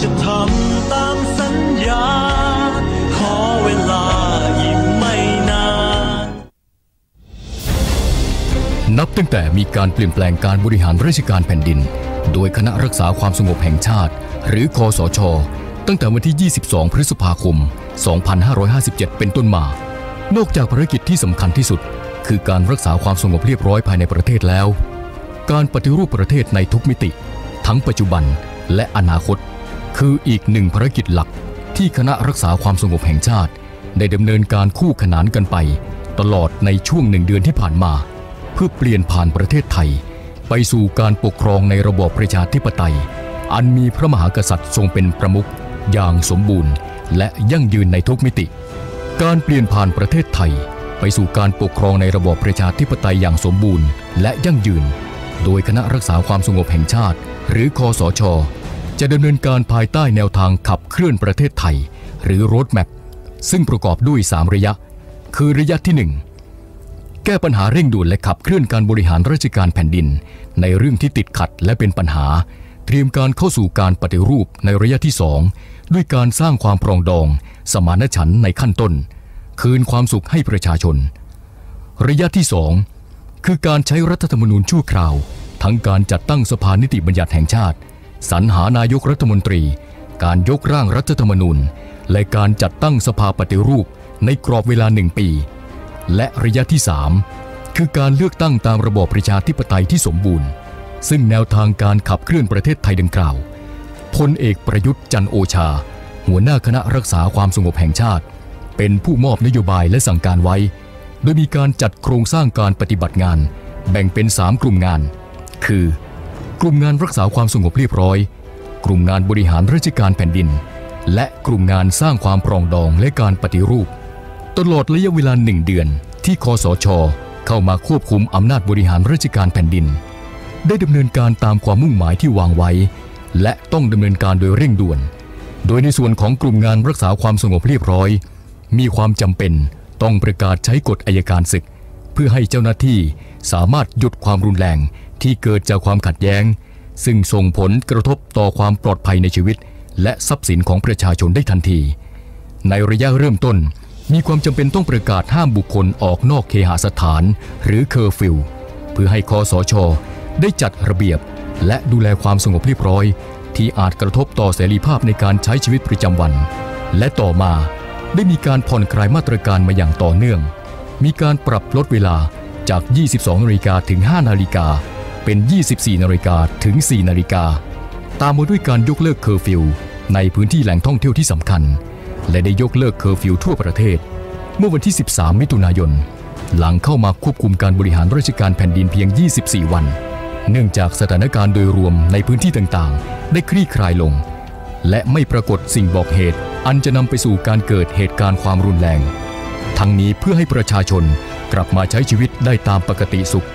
จะทำตามสัญญา ขอเวลาอีกไม่นาน นับตั้งแต่มีการเปลี่ยนแปลงการบริหารราชการแผ่นดิน โดยคณะรักษาความสงบแห่งชาติ หรือคอสช ตั้งแต่วันที่ 22 พฤษภาคม 2557 เป็นต้นมา นอกจากภารกิจที่สำคัญที่สุด คือการรักษาความสงบเรียบร้อยภายในประเทศแล้ว การปฏิรูปประเทศในทุกมิติ ทั้งปัจจุบันและอนาคต คืออีกหนึ่งภารกิจหลักที่คณะรักษาความสงบแห่งชาติ ได้ดำเนินการคู่ขนานกันไป ตลอดในช่วงหนึ่งเดือนที่ผ่านมา เพื่อเปลี่ยนผ่านประเทศไทย ไปสู่การปกครองในระบอบประชาธิปไตย อันมีพระมหากษัตริย์ทรงเป็นประมุขอย่างสมบูรณ์ และยั่งยืนในทุกมิติ การเปลี่ยนผ่านประเทศไทย ไปสู่การปกครองในระบอบประชาธิปไตยอย่างสมบูรณ์ และยั่งยืน โดยคณะรักษาความสงบแห่งชาติ หรือคอสช จะดำเนินการภายใต้แนวทางขับเคลื่อนประเทศไทย หรือ road map ซึ่งประกอบด้วย 3 ระยะ คือระยะที่ 1 แก้ปัญหาเร่งด่วนและขับเคลื่อนการบริหารราชการแผ่นดิน ในเรื่องที่ติดขัดและเป็นปัญหา เตรียมการเข้าสู่การปฏิรูปในระยะที่ 2 ด้วยการสร้างความปรองดอง สมานฉันท์ในขั้นต้น คืนความสุขให้ประชาชน ระยะที่ 2 คือการใช้รัฐธรรมนูญชั่วคราว ทั้งการจัดตั้งสภานิติบัญญัติแห่งชาติ สรรหานายกรัฐมนตรี การยกร่างรัฐธรรมนูญ และการจัดตั้งสภาปฏิรูปในกรอบเวลาหนึ่งปี และระยะที่ 3 คือการเลือกตั้งตามระบอบประชาธิปไตยที่สมบูรณ์ ซึ่งแนวทางการขับเคลื่อนประเทศไทยดังกล่าวพลเอกประยุทธ์จันโอชา หัวหน้าคณะรักษาความสงบแห่งชาติ เป็นผู้มอบนโยบายและสั่งการไว้ โดยมีการจัดโครงสร้างการปฏิบัติงาน แบ่งเป็น 3 กลุ่มงาน คือ กลุ่มงานรักษาความสงบเรียบร้อย กลุ่มงานบริหารราชการแผ่นดิน และกลุ่มงานสร้างความปรองดองและการปฏิรูป ตลอดระยะเวลาหนึ่งเดือน ที่คอสช เข้ามาควบคุมอำนาจบริหารราชการแผ่นดิน ได้ดำเนินการตามความมุ่งหมายที่วางไว้ และต้องดำเนินการโดยเร่งด่วน โดยในส่วนของกลุ่มงานรักษาความสงบเรียบร้อย มีความจำเป็นต้องประกาศใช้กฎอายการศึก เพื่อให้เจ้าหน้าที่สามารถหยุดความรุนแรง ที่เกิดจากความขัดแย้ง ซึ่งส่งผลกระทบต่อความปลอดภัยในชีวิต และทรัพย์สินของประชาชนได้ทันที ในระยะเริ่มต้น มีความจำเป็นต้องประกาศห้ามบุคคลออกนอกเคหสถาน หรือเคอร์ฟิวเพื่อให้คอสช ได้จัดระเบียบ และดูแลความสงบเรียบร้อย ที่อาจกระทบต่อเสรีภาพในการใช้ชีวิตประจำวัน และต่อมาได้มีการผ่อนคลายมาตรการมาอย่างต่อเนื่อง มีการปรับลดเวลาจาก 22นาฬิกาถึง 5 นาฬิกา เป็น 24 นาฬิกาถึง 4 นาฬิกา ตามมาด้วยการยกเลิกเคอร์ฟิวในพื้นที่แหล่งท่องเที่ยวที่สำคัญ และได้ยกเลิกเคอร์ฟิวทั่วประเทศ เมื่อวันที่ 13 มิถุนายน หลังเข้ามาควบคุมการบริหารราชการแผ่นดินเพียง 24 วัน เนื่องจากสถานการณ์โดยรวมในพื้นที่ต่างๆ ได้คลี่คลายลง และไม่ปรากฏสิ่งบอกเหตุ อันจะนำไปสู่การเกิดเหตุการณ์ความรุนแรง ทั้งนี้เพื่อให้ประชาชนกลับมาใช้ชีวิตได้ตามปกติสุข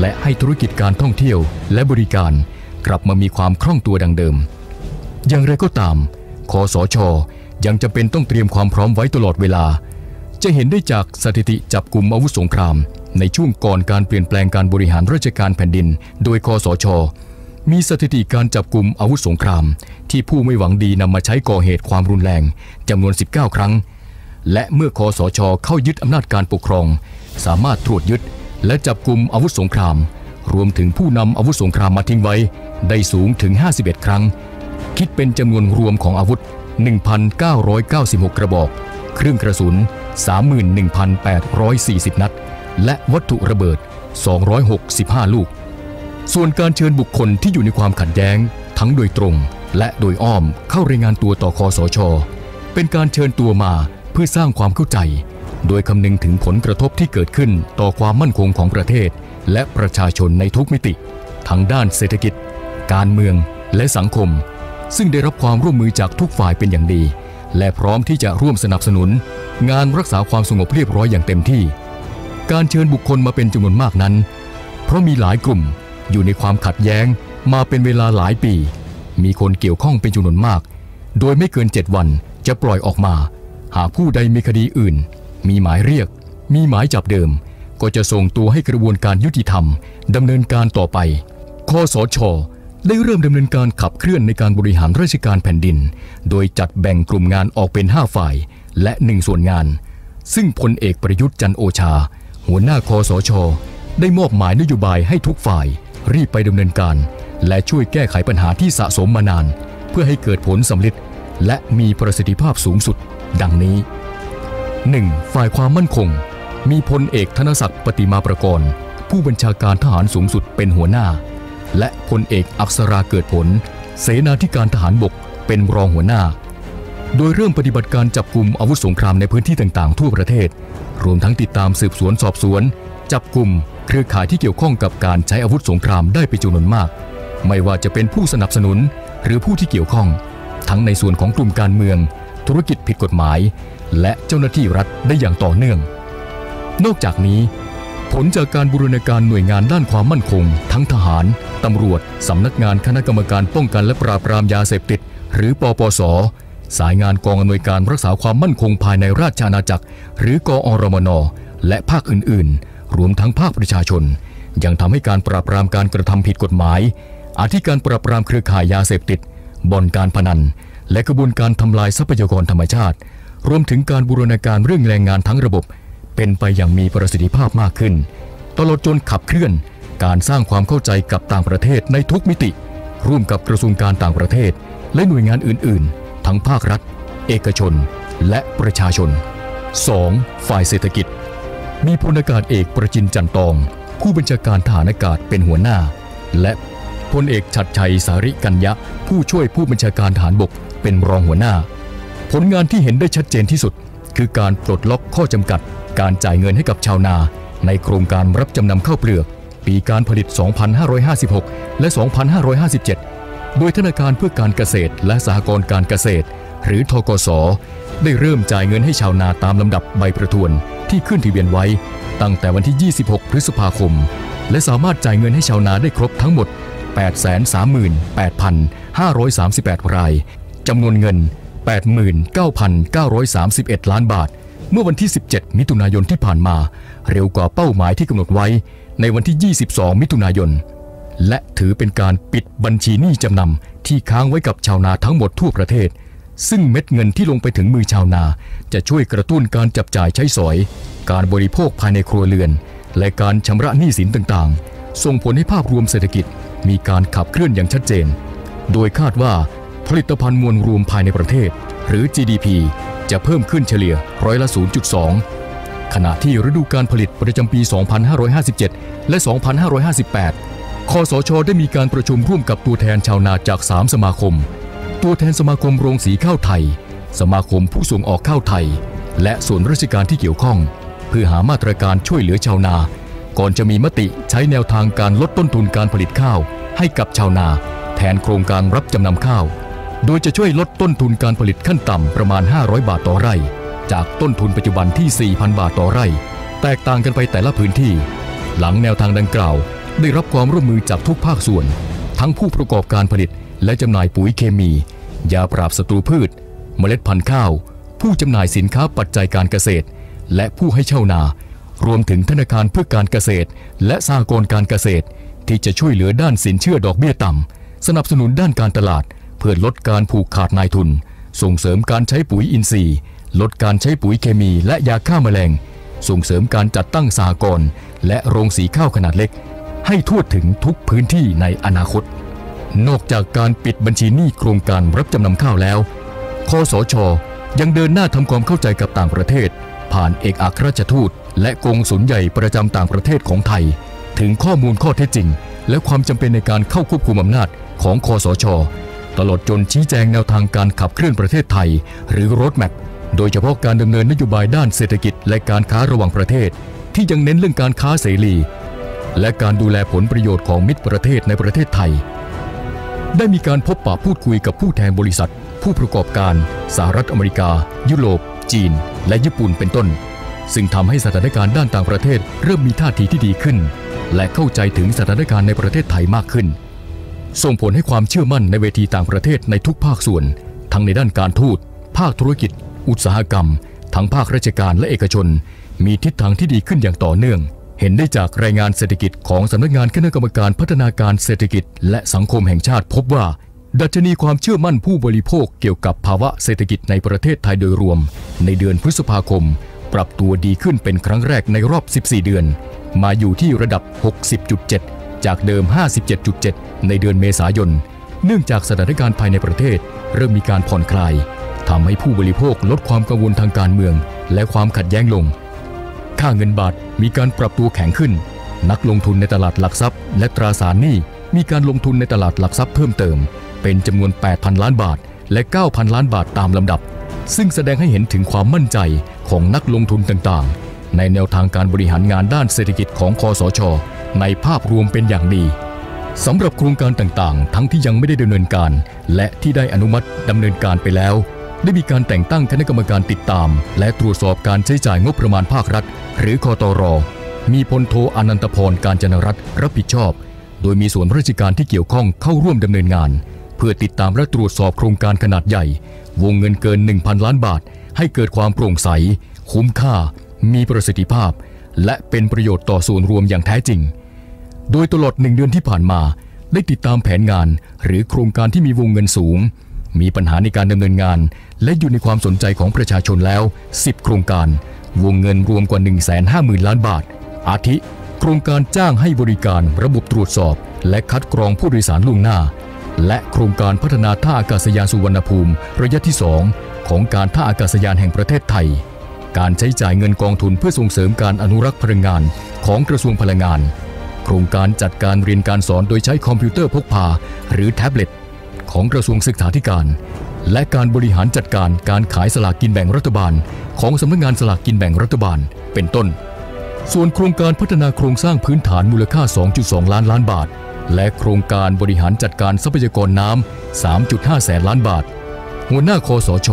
และให้ธุรกิจการท่องเที่ยวและบริการกลับมามีความคล่องตัวดังเดิม อย่างไรก็ตามคอสชยังจำเป็นต้องเตรียมความพร้อมไว้ตลอดเวลา จะเห็นได้จากสถิติจับกลุ่มอาวุธสงคราม ในช่วงก่อนการเปลี่ยนแปลงการบริหารราชการแผ่นดิน โดยคอสชมีสถิติการจับกลุ่มอาวุธสงคราม ที่ผู้ไม่หวังดีนำมาใช้ก่อเหตุความรุนแรงจำนวน 19 ครั้ง และเมื่อคอสชเข้ายึดอำนาจการปกครอง สามารถตรวจยึด และจับกลุ่มอาวุธสงคราม รวมถึงผู้นำอาวุธสงครามมาทิ้งไว้ ได้สูงถึง 51 ครั้ง คิดเป็นจำนวนรวมของอาวุธ 1,996 กระบอก เครื่องกระสุน 31,840 นัด และวัตถุระเบิด 265 ลูก ส่วนการเชิญบุคคลที่อยู่ในความขัดแย้ง ทั้งโดยตรง และโดยอ้อมเข้ารายงานตัวต่อคอสช เป็นการเชิญตัวมาเพื่อสร้างความเข้าใจ โดยคำนึงถึงผลกระทบที่เกิดขึ้นต่อความมั่นคงของประเทศ และประชาชนในทุกมิติ ทั้งด้านเศรษฐกิจ การเมือง และสังคม ซึ่งได้รับความร่วมมือจากทุกฝ่ายเป็นอย่างดี และพร้อมที่จะร่วมสนับสนุน งานรักษาความสงบเรียบร้อยอย่างเต็มที่ การเชิญบุคคลมาเป็นจำนวนมากนั้น เพราะมีหลายกลุ่มอยู่ในความขัดแย้งมาเป็นเวลาหลายปี มีคนเกี่ยวข้องเป็นจำนวนมาก โดยไม่เกิน 7 วันจะปล่อยออกมา หากผู้ใดมีคดีอื่น มีหมายเรียก มีหมายจับเดิม ก็จะส่งตัวให้กระบวนการยุติธรรมดำเนินการต่อไปคอสชได้เริ่มดำเนินการขับเคลื่อนในการบริหารราชการแผ่นดิน โดยจัดแบ่งกลุ่มงานออกเป็น 5 ฝ่าย และหนึ่งส่วนงาน ซึ่งพลเอกประยุทธ์จันโอชา หัวหน้าคอสช ได้มอบหมายนโยบายให้ทุกฝ่าย รีบไปดำเนินการ และช่วยแก้ไขปัญหาที่สะสมมานาน เพื่อให้เกิดผลสำเร็จและมีประสิทธิภาพสูงสุด ดังนี้ 1. ฝ่ายความมั่นคง มีพลเอกธนศักดิ์ปฏิมาประกรณ์ ผู้บัญชาการทหารสูงสุดเป็นหัวหน้า และพลเอกอักษราเกิดผล เสนาธิการทหารบกเป็นรองหัวหน้า โดยเริ่มปฏิบัติการจับกลุ่มอาวุธสงครามในพื้นที่ต่างๆ ทั่วประเทศ รวมทั้งติดตามสืบสวนสอบสวน จับกลุ่มเครือข่ายที่เกี่ยวข้องกับการใช้อาวุธสงครามได้เป็นจำนวนมาก ไม่ว่าจะเป็นผู้สนับสนุนหรือผู้ที่เกี่ยวข้อง ทั้งในส่วนของกลุ่มการเมือง ธุรกิจผิดกฎหมาย และเจ้าหน้าที่รัฐได้อย่างต่อเนื่อง นอกจากนี้ ผลจากการบูรณาการหน่วยงานด้านความมั่นคง ทั้งทหาร ตำรวจ สำนักงานคณะกรรมการป้องกันและปราบปรามยาเสพติด หรือปปส สายงานกองอำนวยการรักษาความมั่นคงภายในราชอาณาจักร หรือกอรมน และภาคอื่นๆ รวมทั้งภาคประชาชน ยังทำให้การปราบปรามการกระทำผิดกฎหมายอาทิการปราบปรามเครือข่ายยาเสพติดบ่อนการพนัน และกระบวนการทำลายทรัพยากรธรรมชาติ รวมถึงการบูรณาการเรื่องแรงงานทั้งระบบ เป็นไปอย่างมีประสิทธิภาพมากขึ้น ตลอดจนขับเคลื่อน การสร้างความเข้าใจกับต่างประเทศในทุกมิติ ร่วมกับกระทรวงการต่างประเทศ และหน่วยงานอื่น ๆ ทั้งภาครัฐ เอกชน และประชาชน 2. ฝ่ายเศรษฐกิจ มีพลอากาศเอกประจินจันตอง ผู้บัญชาการทหารอากาศเป็นหัวหน้า และพลเอกชัดชัยสาริกัญญะ ผู้ช่วยผู้บัญชาการทหารบกเป็นรองหัวหน้า ผลงานที่เห็นได้ชัดเจนที่สุด คือการปลดล็อกข้อจำกัด การจ่ายเงินให้กับชาวนา ในโครงการรับจำนำข้าวเปลือก ปีการผลิต 2556 และ 2557 โดยธนาคารเพื่อการเกษตรและสหกรณ์การเกษตร หรือทกสได้เริ่มจ่ายเงินให้ชาวนาตามลำดับใบประทวนที่ขึ้นทะเบียนไว้ ตั้งแต่วันที่ 26 พฤษภาคม และสามารถจ่ายเงินให้ชาวนาได้ครบทั้งหมด 838,538 รายจำนวนเงิน 89,931 ล้านบาท เมื่อวันที่ 17 มิถุนายนที่ผ่านมา เร็วกว่าเป้าหมายที่กำหนดไว้ในวันที่ 22 มิถุนายน และถือเป็นการปิดบัญชีหนี้จำนำที่ค้างไว้กับชาวนาทั้งหมดทั่วประเทศ ซึ่งเม็ดเงินที่ลงไปถึงมือชาวนา จะช่วยกระตุ้นการจับจ่ายใช้สอย การบริโภคภายในครัวเรือน และการชำระหนี้สินต่างๆ ส่งผลให้ภาพรวมเศรษฐกิจมีการขับเคลื่อนอย่างชัดเจน โดยคาดว่า ผลิตภัณฑ์มวลรวมภายในประเทศ หรือ GDP จะเพิ่มขึ้นเฉลี่ยร้อยละ 0.2 ขณะที่ฤดูการผลิตประจำปี 2557 และ 2558 คสช ได้มีการประชุมร่วมกับตัวแทนชาวนาจาก 3 สมาคม ตัวแทนสมาคมโรงสีข้าวไทย สมาคมผู้ส่งออกข้าวไทย และส่วนราชการที่เกี่ยวข้อง เพื่อหามาตรการช่วยเหลือชาวนา ก่อนจะมีมติใช้แนวทางการลดต้นทุนการผลิตข้าว ให้กับชาวนา แทนโครงการรับจำนำข้าว โดยจะช่วยลดต้นทุนการผลิตขั้นต่ำประมาณ 500 บาทต่อไร่ จากต้นทุนปัจจุบันที่ 4,000 บาทต่อไร่ แตกต่างกันไปแต่ละพื้นที่ หลังแนวทางดังกล่าว ได้รับความร่วมมือจากทุกภาคส่วน ทั้งผู้ประกอบการผลิต และจำหน่ายปุ๋ยเคมี ยาปราบศัตรูพืช เมล็ดพันธุ์ข้าว ผู้จำหน่ายสินค้าปัจจัยการเกษตร และผู้ให้เช่านารวมถึงธนาคารเพื่อการเกษตร และสหกรณ์การเกษตร ที่จะช่วยเหลือด้านสินเชื่อดอกเบี้ยต่ำสนับสนุนด้านการตลาด พื่อลดการผูกขาดนายทุน ส่งเสริมการใช้ปุ๋ยอินทรีย์ ลดการใช้ปุ๋ยเคมีและยาฆ่าแมลง ส่งเสริมการจัดตั้งสหกรณ์และโรงสีข้าวขนาดเล็ก ให้ทั่วถึงทุกพื้นที่ในอนาคต นอกจากการปิดบัญชีหนี้โครงการรับจำนำข้าวแล้วคสช ยังเดินหน้าทำความเข้าใจกับต่างประเทศ ผ่านเอกอัครราชทูต และกงสุลใหญ่ประจำต่างประเทศของไทย ถึงข้อมูลข้อเท็จจริง และความจำเป็นในการเข้าควบคุมอำนาจของคอสช ตลอดจนชี้แจงแนวทางการขับเคลื่อนประเทศไทย หรือรถแมพโดยเฉพาะการดำเนินนโยบายด้านเศรษฐกิจและการค้าระหว่างประเทศ ที่ยังเน้นเรื่องการค้าเสรี และการดูแลผลประโยชน์ของมิตรประเทศในประเทศไทย ได้มีการพบปะพูดคุยกับผู้แทนบริษัท ผู้ประกอบการสหรัฐอเมริกา ยุโรป จีน และญี่ปุ่นเป็นต้น ซึ่งทำให้สถานการณ์ด้านต่างประเทศ เริ่มมีท่าทีที่ดีขึ้น และเข้าใจถึงสถานการณ์ในประเทศไทยมากขึ้น ส่งผลให้ความเชื่อมั่นในเวทีต่างประเทศในทุกภาคส่วน ทั้งในด้านการทูต ภาคธุรกิจ อุตสาหกรรม ทั้งภาคราชการและเอกชน มีทิศทางที่ดีขึ้นอย่างต่อเนื่อง เห็นได้จากรายงานเศรษฐกิจของสำนักงานคณะกรรมการพัฒนาการเศรษฐกิจ และสังคมแห่งชาติพบว่า ดัชนีความเชื่อมั่นผู้บริโภคเกี่ยวกับภาวะเศรษฐกิจในประเทศไทยโดยรวม ในเดือนพฤษภาคม ปรับตัวดีขึ้นเป็นครั้งแรกในรอบ 14 เดือน มาอยู่ที่ระดับ 60.7 จากเดิม 57.7 ในเดือนเมษายน เนื่องจากสถานการณ์ภายในประเทศ เริ่มมีการผ่อนคลายทำให้ผู้บริโภคลดความกังวลทางการเมือง และความขัดแย้งลง ค่าเงินบาทมีการปรับตัวแข็งขึ้น นักลงทุนในตลาดหลักทรัพย์ และตราสารหนี้มีการลงทุนในตลาดหลักทรัพย์เพิ่มเติม เป็นจำนวน 8,000 ล้านบาท และ 9,000 ล้านบาทตามลำดับ ซึ่งแสดงให้เห็นถึงความมั่นใจของนักลงทุนต่างๆ ในแนวทางการบริหารงานด้านเศรษฐกิจของคอสช ในภาพรวมเป็นอย่างดีสำหรับโครงการต่างๆ ทั้งที่ยังไม่ได้ดำเนินการ และที่ได้อนุมัติดำเนินการไปแล้ว ได้มีการแต่งตั้งคณะกรรมการติดตาม และตรวจสอบการใช้จ่ายงบประมาณภาครัฐ หรือคอตร มีพลโทอนันตพรการจนรัตรับผิดชอบ โดยมีส่วนราชการที่เกี่ยวข้องเข้าร่วมดำเนินงาน เพื่อติดตามและตรวจสอบโครงการขนาดใหญ่ วงเงินเกิน 1,000 ล้านบาท ให้เกิดความโปร่งใส คุ้มค่า มีประสิทธิภาพ และเป็นประโยชน์ต่อส่วนรวมอย่างแท้จริง โดยตลอดหนึ่งเดือนที่ผ่านมา ได้ติดตามแผนงานหรือโครงการที่มีวงเงินสูง มีปัญหาในการดำเนินงาน และอยู่ในความสนใจของประชาชนแล้ว 10 โครงการ วงเงินรวมกว่า 150,000 ล้านบาท อาทิ โครงการจ้างให้บริการระบบตรวจสอบ และคัดกรองผู้โดยสารล่วงหน้า และโครงการพัฒนาท่าอากาศยานสุวรรณภูมิ ระยะที่ 2 ของการท่าอากาศยานแห่งประเทศไทย การใช้จ่ายเงินกองทุนเพื่อส่งเสริมการอนุรักษ์พลังงานของกระทรวงพลังงาน โครงการจัดการเรียนการสอนโดยใช้คอมพิวเตอร์พกพา หรือแท็บเล็ตของกระทรวงศึกษาธิการ และการบริหารจัดการการขายสลากกินแบ่งรัฐบาล ของสำนักงานสลากกินแบ่งรัฐบาล เป็นต้น ส่วนโครงการพัฒนาโครงสร้างพื้นฐานมูลค่า 2.2 ล้านล้านบาท และโครงการบริหารจัดการทรัพยากรน้ำ 3.5 แสนล้านบาท หัวหน้าคอสช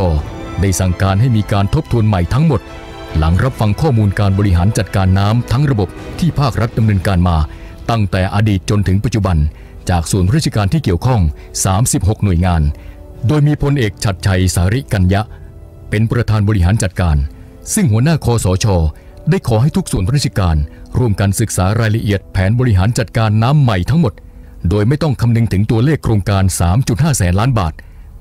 ได้สั่งการให้มีการทบทวนใหม่ทั้งหมดหลังรับฟังข้อมูลการบริหารจัดการน้ำทั้งระบบที่ภาครัฐดำเนินการมา ตั้งแต่อดีตจนถึงปัจจุบัน จากส่วนราชการที่เกี่ยวข้อง 36 หน่วยงาน โดยมีพลเอกชัดชัยสาริกัญญะ เป็นประธานบริหารจัดการ ซึ่งหัวหน้าคอสช ได้ขอให้ทุกส่วนราชการ ร่วมกันศึกษารายละเอียดแผนบริหารจัดการน้ำใหม่ทั้งหมด โดยไม่ต้องคำนึงถึงตัวเลขโครงการ 3.5 แสนล้านบาท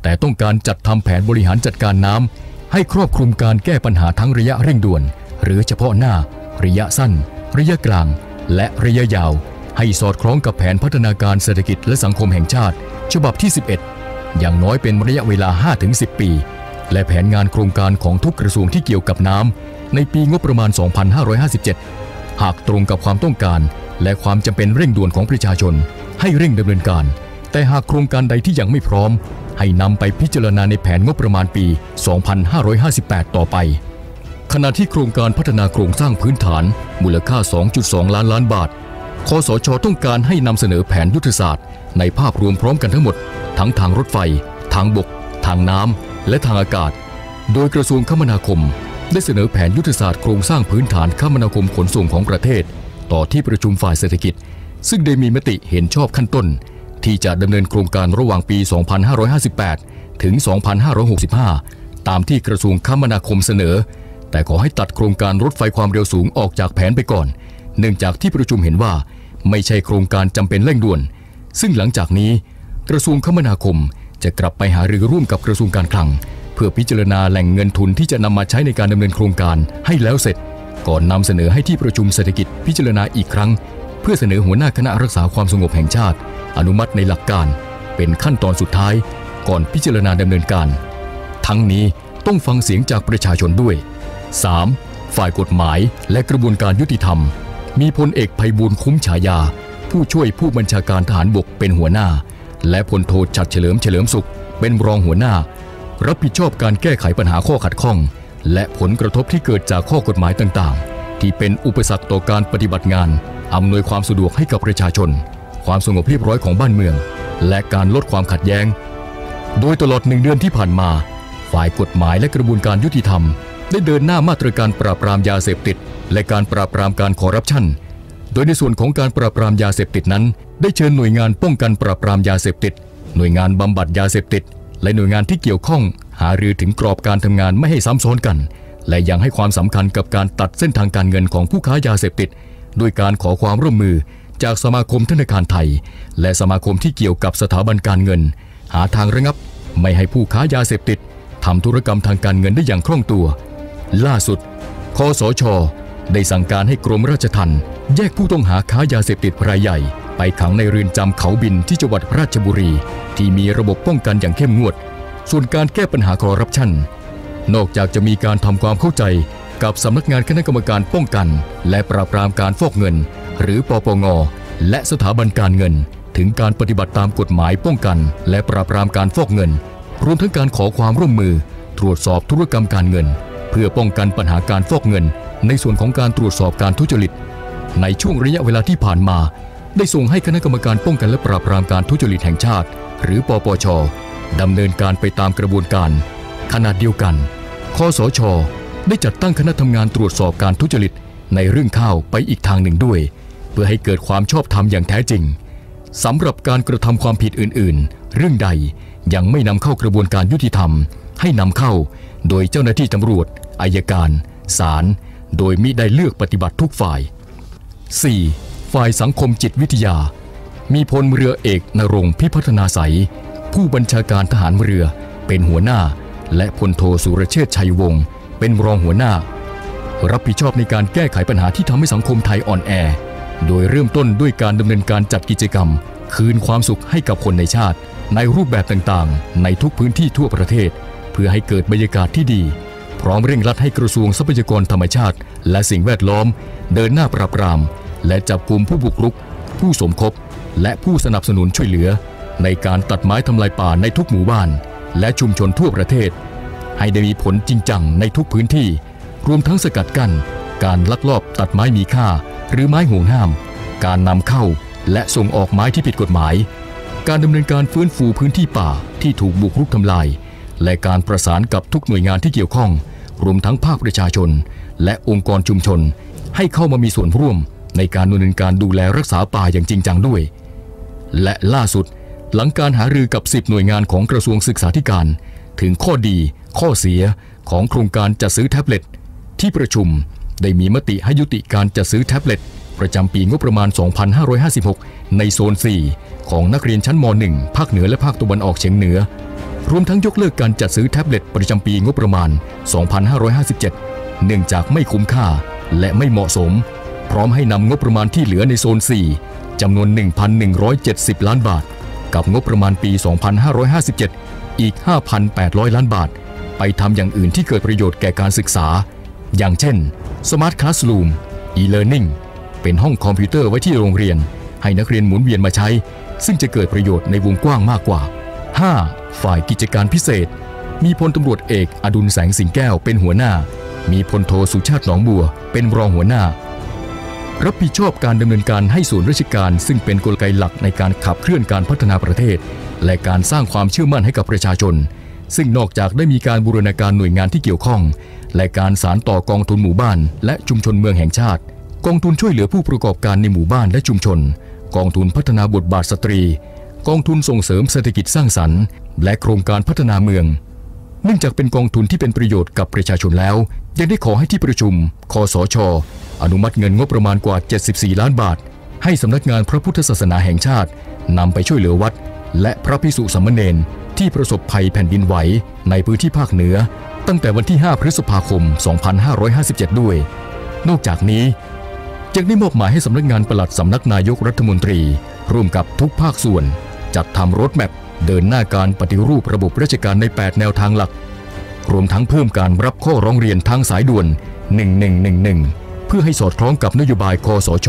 แต่ต้องการจัดทำแผนบริหารจัดการน้ำให้ครอบคลุมการแก้ปัญหาทั้งระยะเร่งด่วน หรือเฉพาะหน้า ระยะสั้น ระยะกลางและระยะยาว ให้สอดคล้องกับแผนพัฒนาการเศรษฐกิจและสังคมแห่งชาติ ฉบับที่ 11 อย่างน้อยเป็นระยะเวลา 5-10 ปี และแผนงานโครงการของทุกกระทรวงที่เกี่ยวกับน้ำในปีงบประมาณ 2557 หากตรงกับความต้องการ และความจำเป็นเร่งด่วนของประชาชน ให้เร่งดำเนินการ แต่หากโครงการใดที่ยังไม่พร้อม ให้นำไปพิจารณาในแผนงบประมาณปี 2558 ต่อไปขณะที่โครงการพัฒนาโครงสร้างพื้นฐานมูลค่า 2.2 ล้านล้านบาท คสชต้องการให้นำเสนอแผนยุทธศาสตร์ ในภาพรวมพร้อมกันทั้งหมด ทั้งทางรถไฟ ทางบก ทางน้ำ และทางอากาศ โดยกระทรวงคมนาคม ได้เสนอแผนยุทธศาสตร์โครงสร้างพื้นฐานคมนาคมขนส่งของประเทศ ต่อที่ประชุมฝ่ายเศรษฐกิจ ซึ่งได้มีมติเห็นชอบขั้นต้น ที่จะดำเนินโครงการระหว่างปี 2558 ถึง 2565 ตามที่กระทรวงคมนาคมเสนอ แต่ขอให้ตัดโครงการรถไฟความเร็วสูงออกจากแผนไปก่อน เนื่องจากที่ประชุมเห็นว่าไม่ใช่โครงการจำเป็นเร่งด่วน ซึ่งหลังจากนี้ กระทรวงคมนาคมจะกลับไปหารือร่วมกับกระทรวงการคลัง เพื่อพิจารณาแหล่งเงินทุนที่จะนำมาใช้ในการดำเนินโครงการให้แล้วเสร็จ ก่อนนำเสนอให้ที่ประชุมเศรษฐกิจพิจารณาอีกครั้ง เพื่อเสนอหัวหน้าคณะรักษาความสงบแห่งชาติ อนุมัติในหลักการ เป็นขั้นตอนสุดท้าย ก่อนพิจารณาดำเนินการ ทั้งนี้ต้องฟังเสียงจากประชาชนด้วย 3. ฝ่ายกฎหมายและกระบวนการยุติธรรม มีพลเอกภัยบูลคุ้มฉายา ผู้ช่วยผู้บัญชาการทหารบกเป็นหัวหน้า และพลโทชัดเฉลิมเฉลิมสุข เป็นรองหัวหน้า รับผิดชอบการแก้ไขปัญหาข้อขัดข้อง และผลกระทบที่เกิดจากข้อกฎหมายต่างๆ ที่เป็นอุปสรรคต่อการปฏิบัติงาน อำนวยความสะดวกให้กับประชาชน ความสงบเรียบร้อยของบ้านเมือง และการลดความขัดแย้ง โดยตลอดหนึ่งเดือนที่ผ่านมา ฝ่ายกฎหมายและกระบวนการยุติธรรม ได้เดินหน้ามาตรการปราบปรามยาเสพติด และการปราบปรามการคอร์รัปชัน โดยในส่วนของการปราบปรามยาเสพติดนั้น ได้เชิญหน่วยงานป้องกันปราบปรามยาเสพติด หน่วยงานบำบัดยาเสพติด และหน่วยงานที่เกี่ยวข้อง หารือถึงกรอบการทำงานไม่ให้ซ้ำซ้อนกัน และยังให้ความสำคัญกับการตัดเส้นทางการเงินของผู้ค้ายาเสพติดด้วยการขอความร่วมมือจากสมาคมธนาคารไทย และสมาคมที่เกี่ยวกับสถาบันการเงิน หาทางระงับ ไม่ให้ผู้ค้ายาเสพติดทำธุรกรรมทางการเงินได้อย่างคล่องตัว ล่าสุดคอสช ได้สั่งการให้กรมราชทัณฑ์แยกผู้ต้องหาค้ายาเสพติดรายใหญ่ ไปขังในเรือนจำเขาบินที่จังหวัดราชบุรี ที่มีระบบป้องกันอย่างเข้มงวด ส่วนการแก้ปัญหาคอร์รัปชันนอกจากจะมีการทำความเข้าใจกับสำนักงานคณะกรรมการป้องกัน และปราบปรามการฟอกเงิน หรือปปง และสถาบันการเงิน ถึงการปฏิบัติตามกฎหมายป้องกัน และปราบปรามการฟอกเงิน รวมทั้งการขอความร่วมมือ ตรวจสอบธุรกรรมการเงิน เพื่อป้องกันปัญหาการฟอกเงิน ในส่วนของการตรวจสอบการทุจริต ในช่วงระยะเวลาที่ผ่านมา ได้ส่งให้คณะกรรมการป้องกันและปราบปรามการทุจริตแห่งชาติ หรือปปชดำเนินการไปตามกระบวนการ ขณะเดียวกันคสช ได้จัดตั้งคณะทำงานตรวจสอบการทุจริต ในเรื่องข้าวไปอีกทางหนึ่งด้วย เพื่อให้เกิดความชอบธรรมอย่างแท้จริงสำหรับการกระทำความผิดอื่น ๆ เรื่องใดยังไม่นำเข้ากระบวนการยุติธรรม ให้นำเข้า โดยเจ้าหน้าที่ตำรวจอายการศาลโดยมิได้เลือกปฏิบัติทุกฝ่าย 4. ฝ่ายสังคมจิตวิทยา มีพลเรือเอกนรงพิพัฒนาใส ผู้บัญชาการทหารเรือเป็นหัวหน้า และพลโทสุรเชษชัยวงศ์เป็นรองหัวหน้า รับผิดชอบในการแก้ไขปัญหาที่ทำให้สังคมไทยอ่อนแอ โดยเริ่มต้นด้วยการดำเนินการจัดกิจกรรม คืนความสุขให้กับคนในชาติ ในรูปแบบต่างๆ ในทุกพื้นที่ทั่วประเทศ พื่อให้เกิดบรรยากาศที่ดี พร้อมเร่งรัดให้กระทรวงทรัพยากรธรรมชาติ และสิ่งแวดล้อม เดินหน้าปราบปราม และจับกลุ่มผู้บุกรุก ผู้สมคบ และผู้สนับสนุนช่วยเหลือ ในการตัดไม้ทำลายป่าในทุกหมู่บ้าน และชุมชนทั่วประเทศ ให้ได้มีผลจริงจังในทุกพื้นที่ รวมทั้งสกัดกั้นการลักลอบตัดไม้มีค่า หรือไม้ห่วงห้าม การนำเข้าและส่งออกไม้ที่ผิดกฎหมาย การดำเนินการฟื้นฟูพื้นที่ป่าที่ถูกบุกรุกทำลาย และการประสานกับทุกหน่วยงานที่เกี่ยวข้อง รวมทั้งภาคประชาชน และองค์กรชุมชน ให้เข้ามามีส่วนร่วมในการดำเนินการดูแลรักษาป่าอย่างจริงจังด้วย และล่าสุดหลังการหารือกับ 10 หน่วยงานของกระทรวงศึกษาธิการ ถึงข้อดี ข้อเสียของโครงการจัดซื้อแท็บเล็ต ที่ประชุมได้มีมติให้ยุติการจัดซื้อแท็บเล็ต ประจำปีงบประมาณ 2556 ในโซน 4 ของนักเรียนชั้นม .1 ภาคเหนือและภาคตะวันออกเฉียงเหนือ รวมทั้งยกเลิกการจัดซื้อแท็บเล็ตประจำปีงบประมาณ 2557 เนื่องจากไม่คุ้มค่าและไม่เหมาะสม พร้อมให้นำงบประมาณที่เหลือในโซน 4จำนวน 1,170 ล้านบาท กับงบประมาณปี 2557 อีก 5,800 ล้านบาท ไปทำอย่างอื่นที่เกิดประโยชน์แก่การศึกษา อย่างเช่น Smart Classroom e-learning เป็นห้องคอมพิวเตอร์ไว้ที่โรงเรียน ให้นักเรียนหมุนเวียนมาใช้ ซึ่งจะเกิดประโยชน์ในวงกว้างมากกว่า 5. ฝ่ายกิจการพิเศษ มีพลตำรวจเอกอดุลแสงสิงแก้วเป็นหัวหน้า มีพลโทสุชาติหนองบัว เป็นรองหัวหน้า รับผิดชอบการดำเนินการให้ส่วนราชการ ซึ่งเป็นกลไกหลักในการขับเคลื่อนการพัฒนาประเทศ และการสร้างความเชื่อมั่นให้กับประชาชน ซึ่งนอกจากได้มีการบูรณาการหน่วยงานที่เกี่ยวข้อง และการสารต่อกองทุนหมู่บ้าน และชุมชนเมืองแห่งชาติ กองทุนช่วยเหลือผู้ประกอบการในหมู่บ้านและชุมชน กองทุนพัฒนาบทบาทสตรี กองทุนส่งเสริมเศรษฐกิจสร้างสรรค์ และโครงการพัฒนาเมือง เนื่องจากเป็นกองทุนที่เป็นประโยชน์กับประชาชนแล้ว ยังได้ขอให้ที่ประชุม คสช อนุมัติเงินงบประมาณกว่า 74 ล้านบาท ให้สำนักงานพระพุทธศาสนาแห่งชาตินำไปช่วยเหลือวัด และพระพิสุสามเณรที่ประสบภัยแผ่นดินไหวในพื้นที่ภาคเหนือ ตั้งแต่วันที่ 5 พฤษภาคม 2557 ด้วย นอกจากนี้ยังได้มอบหมายให้สำนักงานปลัดสำนักนายกรัฐมนตรี ร่วมกับทุกภาคส่วน จัดทำรถแมพเดินหน้าการปฏิรูประบบราชการใน 8 แนวทางหลัก รวมทั้งเพิ่มการรับข้อร้องเรียนทางสายด่วน 1111 เพื่อให้สอดคล้องกับนโยบายคอสช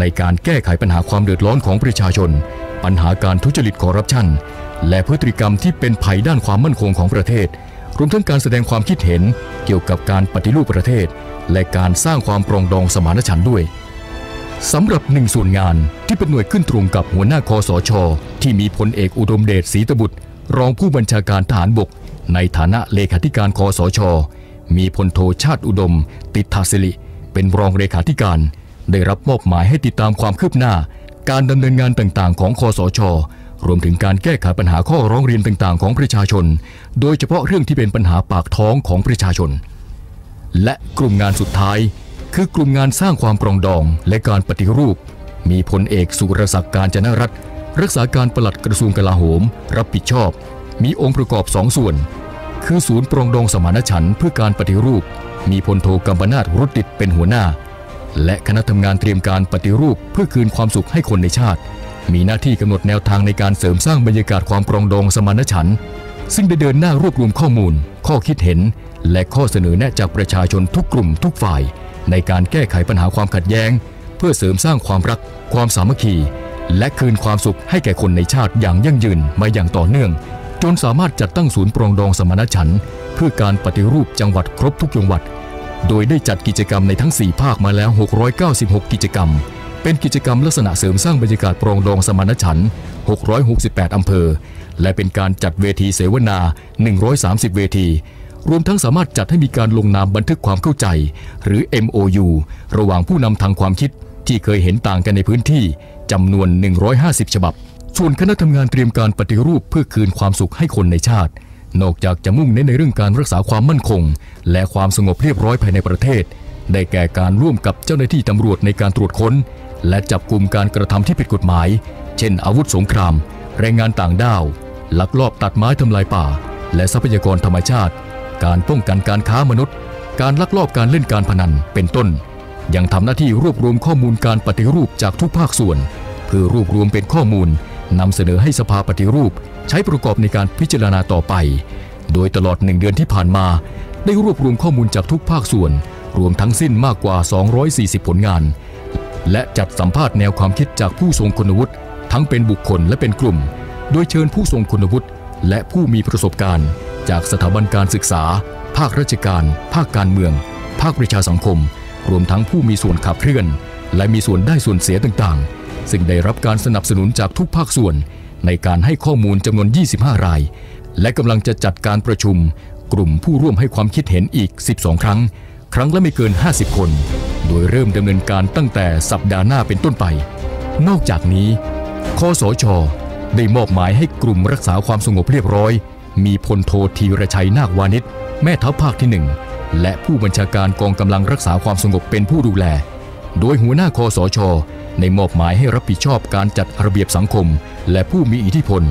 ในการแก้ไขปัญหาความเดือดร้อนของประชาชน ปัญหาการทุจริตคอร์รัปชัน และพฤติกรรมที่เป็นภัยด้านความมั่นคงของประเทศ รวมทั้งการแสดงความคิดเห็นเกี่ยวกับการปฏิรูปประเทศ และการสร้างความปรองดองสมานฉันท์ด้วย สำหรับหนึ่งส่วนงานที่เป็นหน่วยขึ้นตรงกับหัวหน้าคอสช ที่มีพลเอกอุดมเดชศรีตบุตร รองผู้บัญชาการทหารบก ในฐานะเลขาธิการคอสช มีพลโทชาติอุดม ติดทาสิริเป็นรองเลขาธิการ ได้รับมอบหมายให้ติดตามความคืบหน้า การดำเนินงานต่างๆ ของคอสช รวมถึงการแก้ไขปัญหาข้อร้องเรียนต่างๆ ของประชาชน โดยเฉพาะเรื่องที่เป็นปัญหาปากท้องของประชาชน และกลุ่มงานสุดท้าย คือกลุ่มงานสร้างความปรองดองและการปฏิรูป มีพลเอกสุรศักดิ์การจนรัตน์รักษาการปลัดกระทรวงกลาโหม รับผิดชอบ มีองค์ประกอบสองส่วน คือศูนย์ปรองดองสมานฉันท์เพื่อการปฏิรูป มีพลโทกัมปนาตรุติดเป็นหัวหน้า และคณะทำงานเตรียมการปฏิรูปเพื่อคืนความสุขให้คนในชาติ มีหน้าที่กำหนดแนวทางในการเสริมสร้างบรรยากาศความปรองดองสมานฉันท์ซึ่งได้เดินหน้ารวบรวมข้อมูล ข้อคิดเห็น และข้อเสนอแนะจากประชาชนทุกกลุ่มทุกฝ่าย ในการแก้ไขปัญหาความขัดแย้ง เพื่อเสริมสร้างความรัก ความสามัคคี และคืนความสุขให้แก่คนในชาติอย่างยั่งยืนมาอย่างต่อเนื่อง จนสามารถจัดตั้งศูนย์ปรองดองสมานฉันท์เพื่อการปฏิรูปจังหวัดครบทุกจังหวัด โดยได้จัดกิจกรรมในทั้ง 4 ภาคมาแล้ว 696 กิจกรรม เป็นกิจกรรมลักษณะเสริมสร้างบรรยากาศปรองดองสมานฉันท์668 อำเภอ และเป็นการจัดเวทีเสวนา 130 เวที รวมทั้งสามารถจัดให้มีการลงนามบันทึกความเข้าใจ หรือ MOU ระหว่างผู้นำทางความคิดที่เคยเห็นต่างกันในพื้นที่จำนวน 150 ฉบับ ส่วนคณะทำงานเตรียมการปฏิรูปเพื่อคืนความสุขให้คนในชาติ นอกจากจะมุ่งเน้นในเรื่องการรักษาความมั่นคง และความสงบเรียบร้อยภายในประเทศ ได้แก่การร่วมกับเจ้าหน้าที่ตำรวจในการตรวจค้น และจับกลุ่มการกระทำที่ผิดกฎหมาย เช่น อาวุธสงคราม แรงงานต่างด้าว ลักลอบตัดไม้ทำลายป่า และทรัพยากรธรรมชาติ การป้องกันการค้ามนุษย์ การลักลอบการเล่นการพนันเป็นต้น ยังทำหน้าที่รวบรวมข้อมูลการปฏิรูปจากทุกภาคส่วน เพื่อรวบรวมเป็นข้อมูลนำเสนอให้สภาปฏิรูป ใช้ประกอบในการพิจารณาต่อไป โดยตลอดหนึ่งเดือนที่ผ่านมา ได้รวบรวมข้อมูลจากทุกภาคส่วน รวมทั้งสิ้นมากกว่า 240 ผลงาน และจัดสัมภาษณ์แนวความคิดจากผู้ทรงคุณวุฒิทั้งเป็นบุคคลและเป็นกลุ่ม โดยเชิญผู้ทรงคุณวุฒิ และผู้มีประสบการณ์ จากสถาบันการศึกษา ภาคราชการ ภาคการเมือง ภาคประชาสังคม รวมทั้งผู้มีส่วนขับเคลื่อน และมีส่วนได้ส่วนเสียต่างๆ ซึ่งได้รับการสนับสนุนจากทุกภาคส่วน ในการให้ข้อมูลจำนวน 25 ราย และกำลังจะจัดการประชุม กลุ่มผู้ร่วมให้ความคิดเห็นอีก 12 ครั้ง ครั้งละไม่เกิน 50 คน โดยเริ่มดำเนินการตั้งแต่สัปดาห์หน้าเป็นต้นไป นอกจากนี้คสช ได้มอบหมายให้กลุ่มรักษาความสงบเรียบร้อย มีพลโทธีรชัยนาควานิชแม่ทัพภาคที่หนึ่งและผู้บัญชาการกองกำลังรักษาความสงบเป็นผู้ดูแล โดยหัวหน้าคอสชในมอบหมายให้รับผิดชอบการจัดระเบียบสังคม และผู้มีอิทธิพล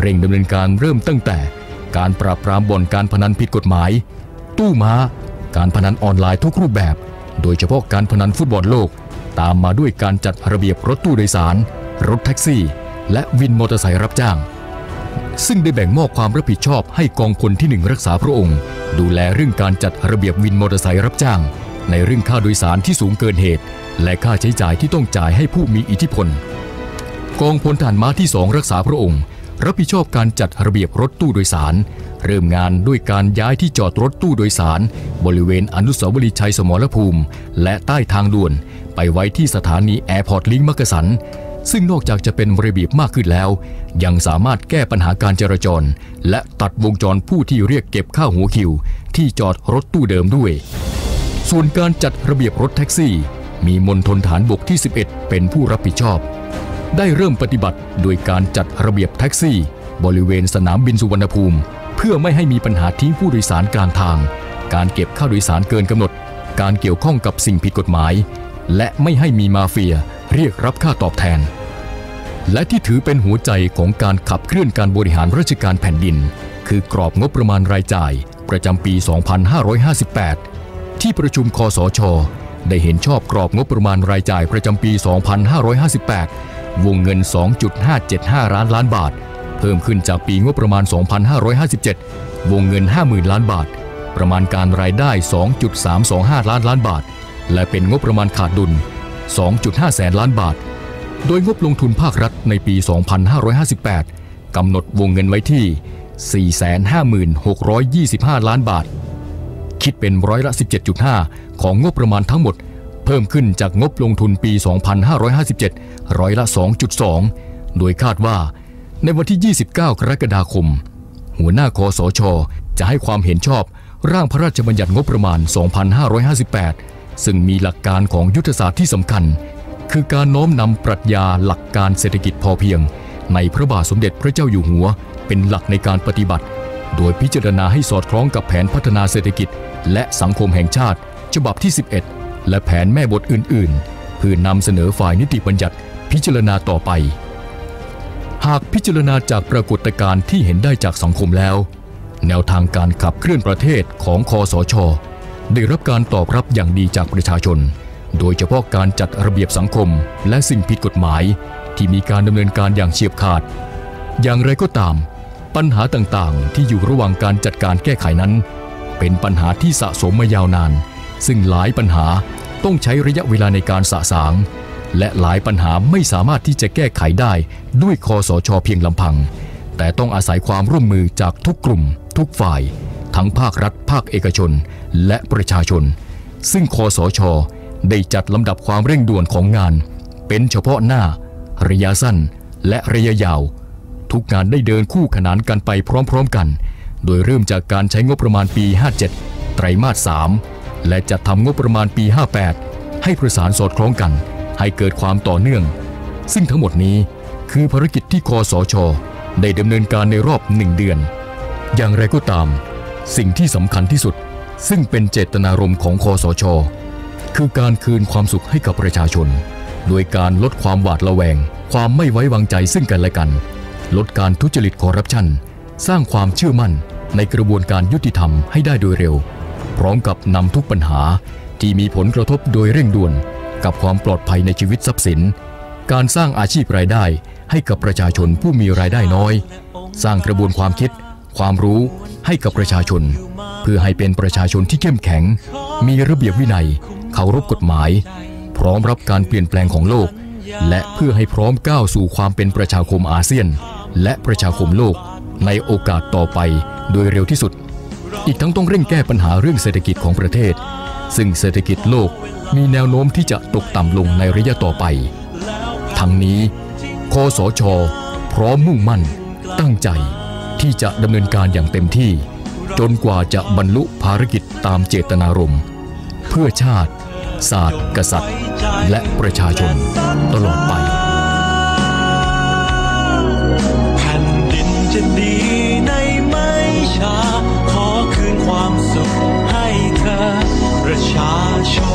เร่งดำเนินการเริ่มตั้งแต่ การปราบปรามบ่อนการพนันผิดกฎหมาย ตู้ม้า การพนันออนไลน์ทุกรูปแบบ โดยเฉพาะการพนันฟุตบอลโลก ตามมาด้วยการจัดระเบียบรถตู้โดยสาร รถแท็กซี่ และวินมอเตอร์ไซค์รับจ้าง ซึ่งได้แบ่งมอบความรับผิดชอบให้กองพลที่หนึ่งรักษาพระองค์ ดูแลเรื่องการจัดระเบียบวินมอเตอร์ไซค์รับจ้าง ในเรื่องค่าโดยสารที่สูงเกินเหตุ และค่าใช้จ่ายที่ต้องจ่ายให้ผู้มีอิทธิพล กองพลทหารม้าที่สองรักษาพระองค์ รับผิดชอบการจัดระเบียบรถตู้โดยสาร เริ่มงานด้วยการย้ายที่จอดรถตู้โดยสาร บริเวณอนุสาวรีย์ชัยสมรภูมิ และใต้ทางด่วน ไปไว้ที่สถานีแอร์พอร์ตลิงก์มักกะสัน ซึ่งนอกจากจะเป็นระเบียบมากขึ้นแล้ว ยังสามารถแก้ปัญหาการจราจร และตัดวงจรผู้ที่เรียกเก็บค่าหัวคิว ที่จอดรถตู้เดิมด้วย ส่วนการจัดระเบียบรถแท็กซี่ มีมณฑลฐานบกที่ 11 เป็นผู้รับผิดชอบ ได้เริ่มปฏิบัติโดยการจัดระเบียบแท็กซี่ บริเวณสนามบินสุวรรณภูมิ เพื่อไม่ให้มีปัญหาทิ้งผู้โดยสารกลางทาง การเก็บค่าโดยสารเกินกำหนด การเกี่ยวข้องกับสิ่งผิดกฎหมาย และไม่ให้มีมาเฟียเรียกรับค่าตอบแทน และที่ถือเป็นหัวใจของการขับเคลื่อนการบริหารราชการแผ่นดิน คือกรอบงบประมาณรายจ่าย ประจำปี 2558 ที่ประชุมคอสช ได้เห็นชอบกรอบงบประมาณรายจ่ายประจำปี 2558 วงเงิน 2.575 ล้านล้านบาท เพิ่มขึ้นจากปีงบประมาณ 2557 วงเงิน 50,000 ล้านบาท ประมาณการรายได้ 2.325 ล้านล้านบาท และเป็นงบประมาณขาดดุล 2.5 แสนล้านบาท โดยงบลงทุนภาครัฐในปี 2558 กำหนดวงเงินไว้ที่ 456,25 ล้านบาท คิดเป็นร้อยละ 17.5 ของงบประมาณทั้งหมด เพิ่มขึ้นจากงบลงทุนปี 2557 ร้อยละ 2.2 โดยคาดว่า ในวันที่ 29 กรกฎาคม หัวหน้าคอสช จะให้ความเห็นชอบร่างพระราชบัญญัติงบประมาณ 2558 ซึ่งมีหลักการของยุทธศาสตร์ที่สำคัญ คือการน้อมนำปรัชญาหลักการเศรษฐกิจพอเพียง ในพระบาทสมเด็จพระเจ้าอยู่หัว เป็นหลักในการปฏิบัติ โดยพิจารณาให้สอดคล้องกับแผนพัฒนาเศรษฐกิจ และสังคมแห่งชาติ ฉบับที่ 11 และแผนแม่บทอื่น ๆ เพื่อนำเสนอฝ่ายนิติบัญญัติพิจารณาต่อไป หากพิจารณาจากปรากฏการณ์ที่เห็นได้จากสังคมแล้ว แนวทางการขับเคลื่อนประเทศของคอสช ได้รับการตอบรับอย่างดีจากประชาชน โดยเฉพาะการจัดระเบียบสังคมและสิ่งผิดกฎหมายที่มีการดำเนินการอย่างเฉียบขาด อย่างไรก็ตาม ปัญหาต่างๆ ที่อยู่ระหว่างการจัดการแก้ไขนั้น เป็นปัญหาที่สะสมมายาวนาน ซึ่งหลายปัญหาต้องใช้ระยะเวลาในการสะสาง และหลายปัญหาไม่สามารถที่จะแก้ไขได้ด้วยคอสชเพียงลำพัง แต่ต้องอาศัยความร่วมมือจากทุกกลุ่ม ทุกฝ่าย ทั้งภาครัฐ ภาคเอกชน และประชาชน ซึ่งคอสช ได้จัดลำดับความเร่งด่วนของงาน เป็นเฉพาะหน้า ระยะสั้นและระยะยาว ทุกงานได้เดินคู่ขนานกันไปพร้อมๆกัน โดยเริ่มจากการใช้งบประมาณปี 57 ไตรมาส 3 และจัดทำงบประมาณปี 58 ให้ประสานสอดคล้องกัน ให้เกิดความต่อเนื่อง ซึ่งทั้งหมดนี้คือภารกิจที่คอสช ได้ดำเนินการในรอบหนึ่งเดือน อย่างไรก็ตาม สิ่งที่สำคัญที่สุด ซึ่งเป็นเจตนารมณ์ของคอสช คือการคืนความสุขให้กับประชาชน โดยการลดความหวาดระแวง ความไม่ไว้วางใจซึ่งกันและกัน ลดการทุจริตคอร์รัปชัน สร้างความเชื่อมั่นในกระบวนการยุติธรรมให้ได้โดยเร็ว พร้อมกับนำทุกปัญหาที่มีผลกระทบโดยเร่งด่วน กับความปลอดภัยในชีวิตทรัพย์สิน การสร้างอาชีพรายได้ให้กับประชาชนผู้มีรายได้น้อย สร้างกระบวนความคิด ความรู้ให้กับประชาชน เพื่อให้เป็นประชาชนที่เข้มแข็ง มีระเบียบวินัยเคารพกฎหมาย พร้อมรับการเปลี่ยนแปลงของโลก และเพื่อให้พร้อมก้าวสู่ความเป็นประชาคมอาเซียน และประชาคมโลก ในโอกาสต่อไปโดยเร็วที่สุด อีกทั้งต้องเร่งแก้ปัญหาเรื่องเศรษฐกิจของประเทศ ซึ่งเศรษฐกิจโลกมีแนวโน้มที่จะตกต่ำลงในระยะต่อไป ทั้งนี้คอสช พร้อมมุ่งมั่น ตั้งใจที่จะดำเนินการอย่างเต็มที่ จนกว่าจะบรรลุภารกิจตามเจตนารมณ์ เพื่อชาติ ศาสตร์ กษัตริย์ และประชาชนตลอดไปแผ่นดินจะดีในไม่ช้า ขอคืนความสุขให้เธอประชาชน